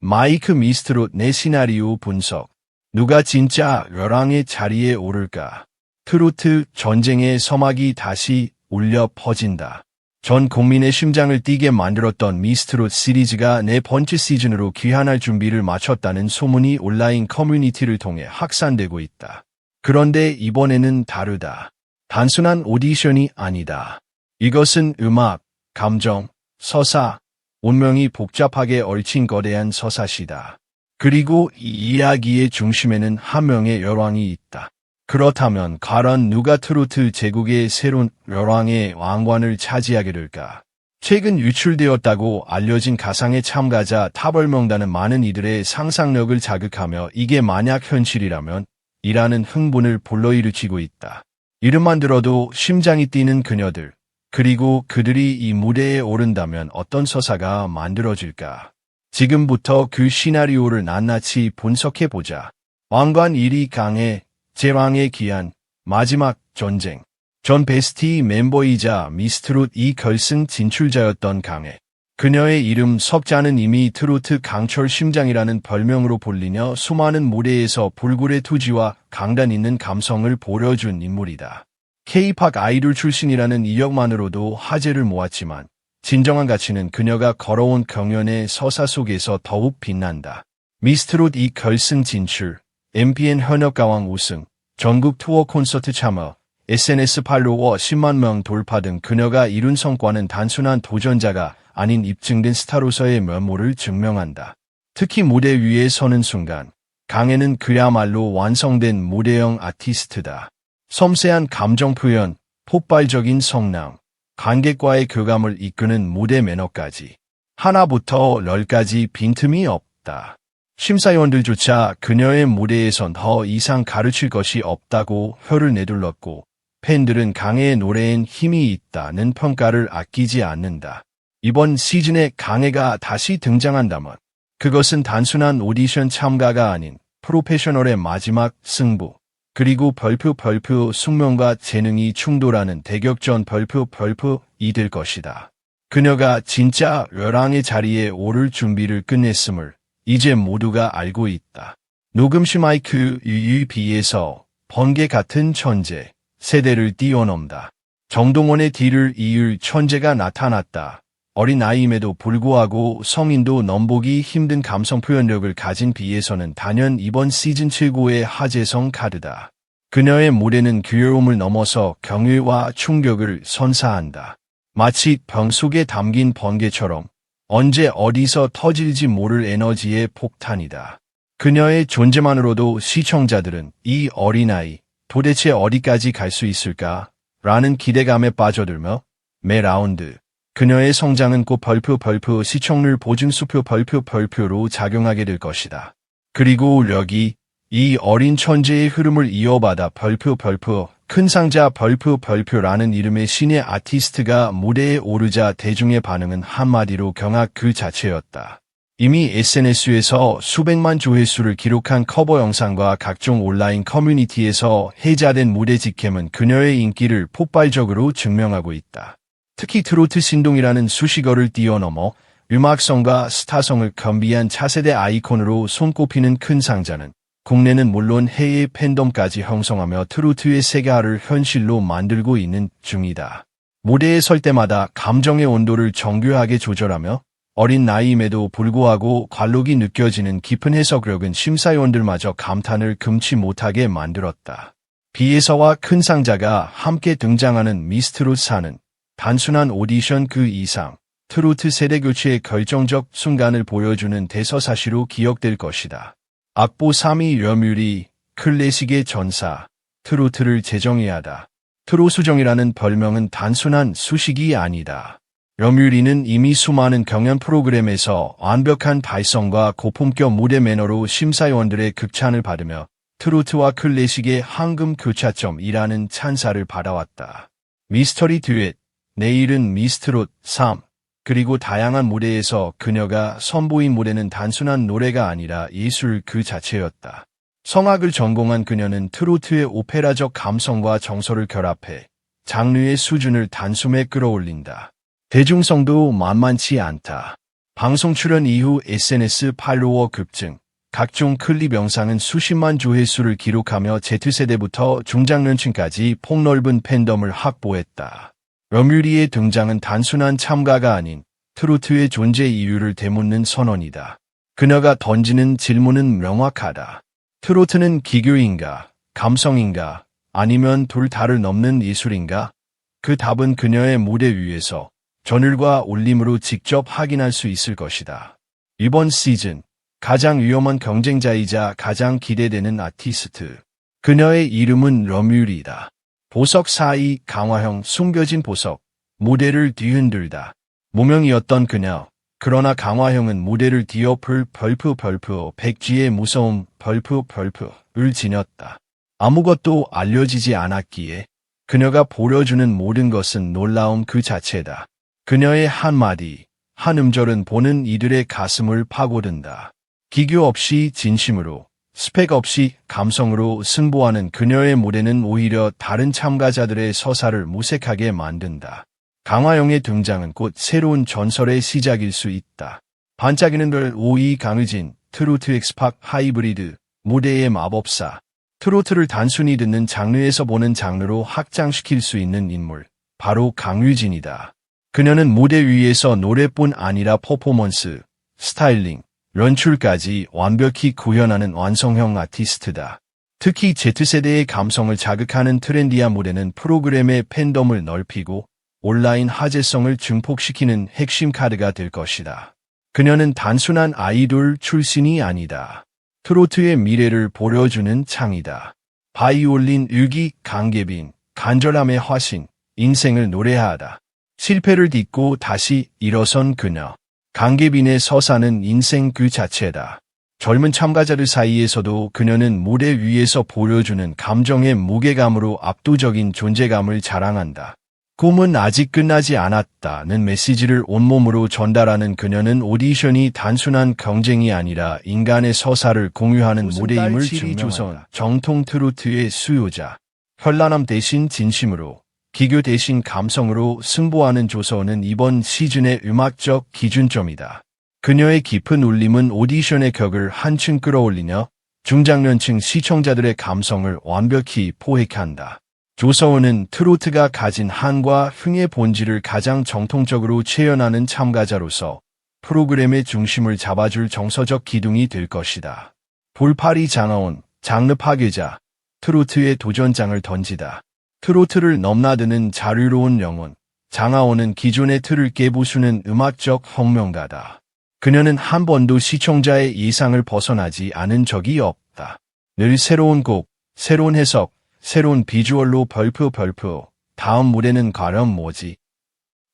마이크 미스트롯 내 시나리오 분석. 누가 진짜 열왕의 자리에 오를까? 트로트 전쟁의 서막이 다시 울려 퍼진다. 전 국민의 심장을 뛰게 만들었던 미스트롯 시리즈가 네 번째 시즌으로 귀환할 준비를 마쳤다는 소문이 온라인 커뮤니티를 통해 확산되고 있다. 그런데 이번에는 다르다. 단순한 오디션이 아니다. 이것은 음악, 감정, 서사, 운명이 복잡하게 얽힌 거대한 서사시다. 그리고 이 이야기의 중심에는 한 명의 여왕이 있다. 그렇다면 과연 누가 트로트 제국의 새로운 여왕의 왕관을 차지하게 될까? 최근 유출되었다고 알려진 가상의 참가자 타벌 명단은 많은 이들의 상상력을 자극하며 이게 만약 현실이라면 이라는 흥분을 불러일으키고 있다. 이름만 들어도 심장이 뛰는 그녀들, 그리고 그들이 이 무대에 오른다면 어떤 서사가 만들어질까? 지금부터 그 시나리오를 낱낱이 분석해보자. 왕관 1위 강해, 제왕의 기한, 마지막 전쟁. 전 베스티 멤버이자 미스트롯 이 결승 진출자였던 강해. 그녀의 이름 석자는 이미 트로트 강철 심장이라는 별명으로 불리며 수많은 무대에서 불굴의 투지와 강단 있는 감성을 보여준 인물이다. K-팝 아이돌 출신이라는 이력만으로도 화제를 모았지만 진정한 가치는 그녀가 걸어온 경연의 서사 속에서 더욱 빛난다. 미스트롯 이 결승 진출, MPN 현역가왕 우승, 전국 투어 콘서트 참여, SNS 팔로워 10만 명 돌파 등 그녀가 이룬 성과는 단순한 도전자가 아닌 입증된 스타로서의 면모를 증명한다. 특히 무대 위에 서는 순간, 강해는 그야말로 완성된 무대형 아티스트다. 섬세한 감정 표현, 폭발적인 성남, 관객과의 교감을 이끄는 무대 매너까지 하나부터 열까지 빈틈이 없다. 심사위원들조차 그녀의 무대에선 더 이상 가르칠 것이 없다고 혀를 내둘렀고 팬들은 강해의 노래엔 힘이 있다는 평가를 아끼지 않는다. 이번 시즌에 강해가 다시 등장한다면 그것은 단순한 오디션 참가가 아닌 프로페셔널의 마지막 승부, 그리고 별표 별표 숙명과 재능이 충돌하는 대격전 별표 별표이 될 것이다. 그녀가 진짜 열왕의 자리에 오를 준비를 끝냈음을 이제 모두가 알고 있다. 녹음실 마이크 비해서 번개 같은 천재, 세대를 뛰어넘다. 정동원의 뒤를 이을 천재가 나타났다. 어린 아이임에도 불구하고 성인도 넘보기 힘든 감성 표현력을 가진 비에서는 단연 이번 시즌 최고의 하재성 카드다. 그녀의 무대는 귀여움을 넘어서 경외와 충격을 선사한다. 마치 병 속에 담긴 번개처럼 언제 어디서 터질지 모를 에너지의 폭탄이다. 그녀의 존재만으로도 시청자들은 이 어린아이 도대체 어디까지 갈 수 있을까? 라는 기대감에 빠져들며 매 라운드 그녀의 성장은 곧 벌표 벌표 시청률 보증수표 벌표 벌표로 작용하게 될 것이다. 그리고 여기 이 어린 천재의 흐름을 이어받아 벌표 벌표 큰 상자 벌표 벌표라는 이름의 신의 아티스트가 무대에 오르자 대중의 반응은 한마디로 경악 그 자체였다. 이미 SNS에서 수백만 조회수를 기록한 커버 영상과 각종 온라인 커뮤니티에서 해자된 무대 직캠은 그녀의 인기를 폭발적으로 증명하고 있다. 특히 트로트 신동이라는 수식어를 뛰어넘어 음악성과 스타성을 겸비한 차세대 아이콘으로 손꼽히는 큰 상자는 국내는 물론 해외 팬덤까지 형성하며 트로트의 세계화를 현실로 만들고 있는 중이다. 무대에 설 때마다 감정의 온도를 정교하게 조절하며 어린 나이임에도 불구하고 관록이 느껴지는 깊은 해석력은 심사위원들마저 감탄을 금치 못하게 만들었다. 비에서와 큰 상자가 함께 등장하는 미스트롯 사는 단순한 오디션 그 이상 트로트 세대 교체의 결정적 순간을 보여주는 대서사시로 기억될 것이다. 악보 3위 여뮤리 클래식의 전사 트로트를 재정해야 하다. 트로수정이라는 별명은 단순한 수식이 아니다. 여뮤리는 이미 수많은 경연 프로그램에서 완벽한 발성과 고품격 무대 매너로 심사위원들의 극찬을 받으며 트로트와 클래식의 황금 교차점이라는 찬사를 받아왔다. 미스터리 듀엣, 내일은 미스트롯 3 그리고 다양한 무대에서 그녀가 선보인 무대는 단순한 노래가 아니라 예술 그 자체였다. 성악을 전공한 그녀는 트로트의 오페라적 감성과 정서를 결합해 장르의 수준을 단숨에 끌어올린다. 대중성도 만만치 않다. 방송 출연 이후 SNS 팔로워 급증, 각종 클립 영상은 수십만 조회수를 기록하며 Z세대부터 중장년층까지 폭넓은 팬덤을 확보했다. 러뮤리의 등장은 단순한 참가가 아닌 트로트의 존재 이유를 되묻는 선언이다. 그녀가 던지는 질문은 명확하다. 트로트는 기교인가, 감성인가, 아니면 둘 다를 넘는 예술인가? 그 답은 그녀의 무대 위에서 전율과 울림으로 직접 확인할 수 있을 것이다. 이번 시즌 가장 위험한 경쟁자이자 가장 기대되는 아티스트. 그녀의 이름은 러뮤리다. 보석 사이 강화형 숨겨진 보석. 무대를 뒤흔들다. 무명이었던 그녀. 그러나 강화형은 무대를 뒤엎을 벌프 벌프 백지의 무서움 벌프 벌프를 지녔다. 아무것도 알려지지 않았기에 그녀가 보여주는 모든 것은 놀라움 그 자체다. 그녀의 한마디, 한 음절은 보는 이들의 가슴을 파고든다. 기교 없이 진심으로, 스펙 없이 감성으로 승부하는 그녀의 무대는 오히려 다른 참가자들의 서사를 무색하게 만든다. 강화영의 등장은 곧 새로운 전설의 시작일 수 있다. 반짝이는 별 오이 강의진, 트로트 엑스팍 하이브리드, 무대의 마법사, 트로트를 단순히 듣는 장르에서 보는 장르로 확장시킬 수 있는 인물, 바로 강유진이다. 그녀는 무대 위에서 노래뿐 아니라 퍼포먼스, 스타일링, 연출까지 완벽히 구현하는 완성형 아티스트다. 특히 Z세대의 감성을 자극하는 트렌디한 무대는 프로그램의 팬덤을 넓히고 온라인 화제성을 증폭시키는 핵심 카드가 될 것이다. 그녀는 단순한 아이돌 출신이 아니다. 트로트의 미래를 보여주는 창이다. 바이올린 일기 강계빈, 간절함의 화신, 인생을 노래하다. 실패를 딛고 다시 일어선 그녀. 강계빈의 서사는 인생 그 자체다. 젊은 참가자들 사이에서도 그녀는 무대 위에서 보여주는 감정의 무게감으로 압도적인 존재감을 자랑한다. 꿈은 아직 끝나지 않았다는 메시지를 온몸으로 전달하는 그녀는 오디션이 단순한 경쟁이 아니라 인간의 서사를 공유하는 무대임을 증명한다. 정통 트로트의 수요자. 현란함 대신 진심으로 기교 대신 감성으로 승부하는 조서는 이번 시즌의 음악적 기준점이다. 그녀의 깊은 울림은 오디션의 격을 한층 끌어올리며 중장년층 시청자들의 감성을 완벽히 포획한다. 조서원은 트로트가 가진 한과 흥의 본질을 가장 정통적으로 체현하는 참가자로서 프로그램의 중심을 잡아줄 정서적 기둥이 될 것이다. 볼파리 장하온, 장르 파괴자, 트로트의 도전장을 던지다. 트로트를 넘나드는 자유로운 영혼, 장하오는 기존의 틀을 깨부수는 음악적 혁명가다. 그녀는 한 번도 시청자의 예상을 벗어나지 않은 적이 없다. 늘 새로운 곡, 새로운 해석, 새로운 비주얼로 벌프 벌프, 다음 무대는 과연 뭐지?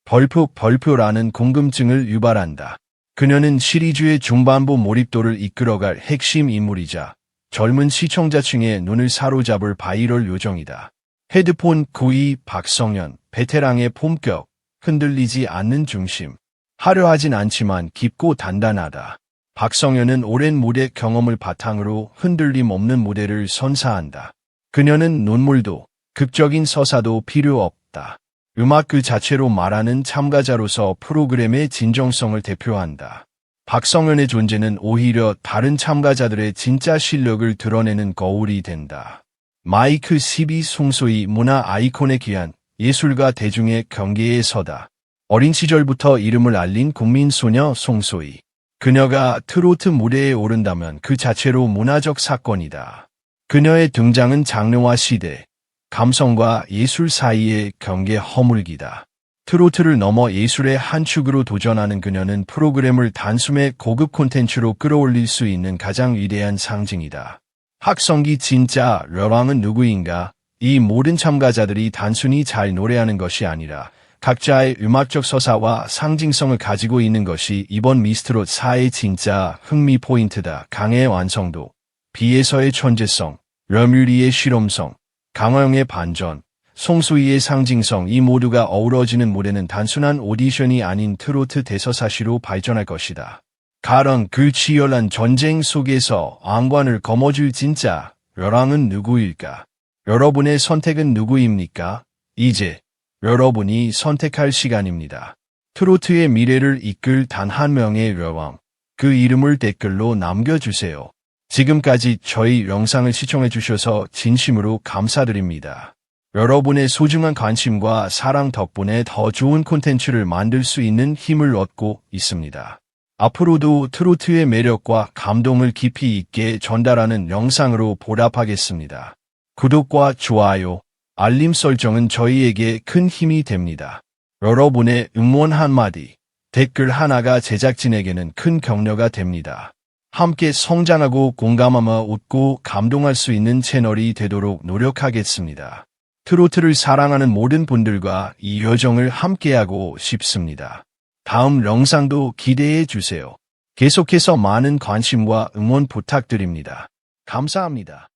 벌프 벌프라는 궁금증을 유발한다. 그녀는 시리즈의 중반부 몰입도를 이끌어갈 핵심 인물이자 젊은 시청자층의 눈을 사로잡을 바이럴 요정이다. 헤드폰 구이 박성현, 베테랑의 품격, 흔들리지 않는 중심. 화려하진 않지만 깊고 단단하다. 박성현은 오랜 무대 경험을 바탕으로 흔들림 없는 무대를 선사한다. 그녀는 눈물도, 극적인 서사도 필요 없다. 음악 그 자체로 말하는 참가자로서 프로그램의 진정성을 대표한다. 박성현의 존재는 오히려 다른 참가자들의 진짜 실력을 드러내는 거울이 된다. 마이크 12 송소희 문화 아이콘에 귀한 예술가 대중의 경계에 서다. 어린 시절부터 이름을 알린 국민소녀 송소희. 그녀가 트로트 무대에 오른다면 그 자체로 문화적 사건이다. 그녀의 등장은 장르와 시대, 감성과 예술 사이의 경계 허물기다. 트로트를 넘어 예술의 한 축으로 도전하는 그녀는 프로그램을 단숨에 고급 콘텐츠로 끌어올릴 수 있는 가장 위대한 상징이다. 학성기 진짜 려왕은 누구인가? 이 모든 참가자들이 단순히 잘 노래하는 것이 아니라 각자의 음악적 서사와 상징성을 가지고 있는 것이 이번 미스트롯 4의 진짜 흥미 포인트다. 강의 완성도, 비에서의 천재성, 려뮤리의 실험성, 강화영의 반전, 송수희의 상징성 이 모두가 어우러지는 무대는 단순한 오디션이 아닌 트로트 대서사시로 발전할 것이다. 가령 그 치열한 전쟁 속에서 왕관을 거머쥘 진짜 벼랑은 누구일까? 여러분의 선택은 누구입니까? 이제 여러분이 선택할 시간입니다. 트로트의 미래를 이끌 단 한 명의 여왕. 그 이름을 댓글로 남겨주세요. 지금까지 저희 영상을 시청해 주셔서 진심으로 감사드립니다. 여러분의 소중한 관심과 사랑 덕분에 더 좋은 콘텐츠를 만들 수 있는 힘을 얻고 있습니다. 앞으로도 트로트의 매력과 감동을 깊이 있게 전달하는 영상으로 보답하겠습니다. 구독과 좋아요, 알림 설정은 저희에게 큰 힘이 됩니다. 여러분의 응원 한마디, 댓글 하나가 제작진에게는 큰 격려가 됩니다. 함께 성장하고 공감하며 웃고 감동할 수 있는 채널이 되도록 노력하겠습니다. 트로트를 사랑하는 모든 분들과 이 여정을 함께하고 싶습니다. 다음 영상도 기대해 주세요. 계속해서 많은 관심과 응원 부탁드립니다. 감사합니다.